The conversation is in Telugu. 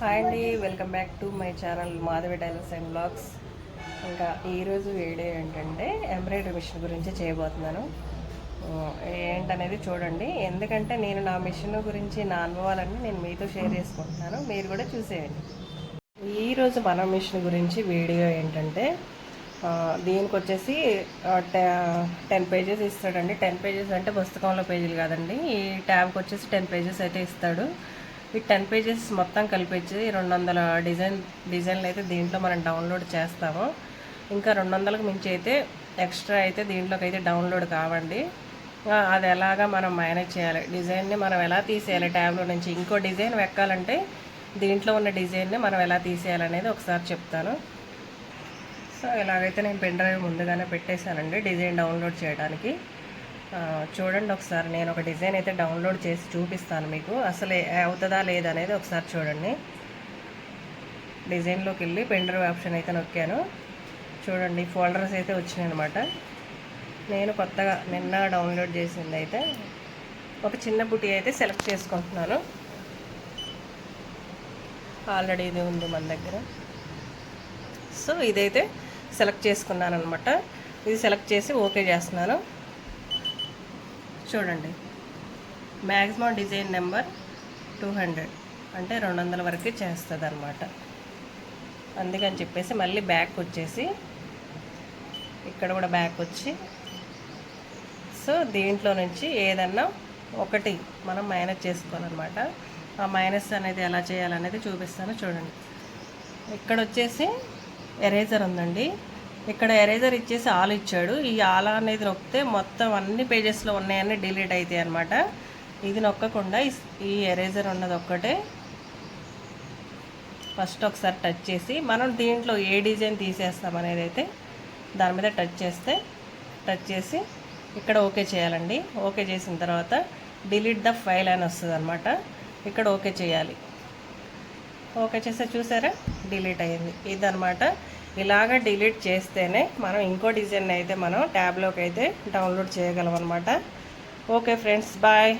హాయ్ అండి welcome back to my channel Madhavi tailors and blogs. ఇంకా ఈరోజు వీడియో ఏంటంటే ఎంబ్రాయిడరీ మిషన్ గురించి చేయబోతున్నాను. ఏంటనేది చూడండి. ఎందుకంటే నేను నా మిషన్ గురించి నా అనుభవాలన్నీ నేను మీతో షేర్ చేసుకుంటున్నాను. మీరు కూడా చూసేయండి. ఈరోజు మన మిషన్ గురించి వీడియో ఏంటంటే దీనికి వచ్చేసి టెన్ పేజెస్ ఇస్తాడండి. టెన్ పేజెస్ అంటే పుస్తకంలో పేజీలు కాదండి. ఈ ట్యాబ్కి వచ్చేసి టెన్ పేజెస్ అయితే ఇస్తాడు. ఈ టెన్ పేజెస్ మొత్తం కలిపించి రెండు వందల డిజైన్ డిజైన్లు అయితే దీంట్లో మనం డౌన్లోడ్ చేస్తాము. ఇంకా రెండు వందలకు మించి అయితే ఎక్స్ట్రా అయితే దీంట్లోకి అయితే డౌన్లోడ్ కావండి. అది ఎలాగా మనం మేనేజ్ చేయాలి? డిజైన్ని మనం ఎలా తీసేయాలి? ట్యాబ్లో నుంచి ఇంకో డిజైన్ వెక్కాలంటే దీంట్లో ఉన్న డిజైన్ని మనం ఎలా తీసేయాలనేది ఒకసారి చెప్తాను. సో ఇలాగైతే నేను పెన్ డ్రైవ్ ముందుగానే పెట్టేశానండి డిజైన్ డౌన్లోడ్ చేయడానికి. చూడండి ఒకసారి నేను ఒక డిజైన్ అయితే డౌన్లోడ్ చేసి చూపిస్తాను మీకు. అసలు అవుతుందా లేదా అనేది ఒకసారి చూడండి. డిజైన్లోకి వెళ్ళి పెండర్ ఆప్షన్ అయితే నొక్కాను. చూడండి ఫోల్డర్స్ అయితే వచ్చినాయి అనమాట నేను కొత్తగా నిన్న డౌన్లోడ్ చేసింది అయితే ఒక చిన్న బుటీ అయితే సెలెక్ట్ చేసుకుంటున్నాను. ఆల్రెడీ ఇది ఉంది మన దగ్గర. సో ఇదైతే సెలెక్ట్ చేసుకున్నాను అనమాట ఇది సెలెక్ట్ చేసి ఓకే చేస్తున్నాను. చూడండి. Maximum design number two hundred అంటే రెండు వందల వరకు చేస్తుంది అనమాట అందుకని చెప్పేసి మళ్ళీ బ్యాక్ వచ్చేసి ఇక్కడ కూడా బ్యాక్ వచ్చి సో దీంట్లో నుంచి ఏదన్నా ఒకటి మనం మైనస్ చేసుకోవాలన్నమాట. ఆ మైనస్ అనేది ఎలా చేయాలనేది చూపిస్తాను చూడండి. ఇక్కడ వచ్చేసి ఎరేజర్ ఉందండి. ఇక్కడ ఎరేజర్ ఇచ్చేసి ఆల్ ఇచ్చాడు. ఈ ఆల్ అనేది నొక్కితే మొత్తం అన్ని పేజెస్లో ఉన్నాయన్నీ డిలీట్ అవుతాయి అనమాట ఇది నొక్కకుండా ఈ- ఎరేజర్ ఉన్నది ఒక్కటే. ఫస్ట్ ఒకసారి టచ్ చేసి మనం దీంట్లో ఏ డిజైన్ తీసేస్తాం అనేది అయితే దాని మీద టచ్ చేస్తే టచ్ చేసి ఇక్కడ ఓకే చేయాలండి. ఓకే చేసిన తర్వాత డిలీట్ ద ఫైల్ అని వస్తుంది అనమాట ఇక్కడ ఓకే చేయాలి. ఓకే చేస్తే చూసారా? డిలీట్ అయ్యింది ఇదనమాట ఇలాగ డిలీట్ చేస్తేనే మనం ఇంకో డిజైన్ అయితే మనం ట్యాబ్లోకి అయితే డౌన్లోడ్ చేయగలం అనమాట ఓకే ఫ్రెండ్స్ బాయ్.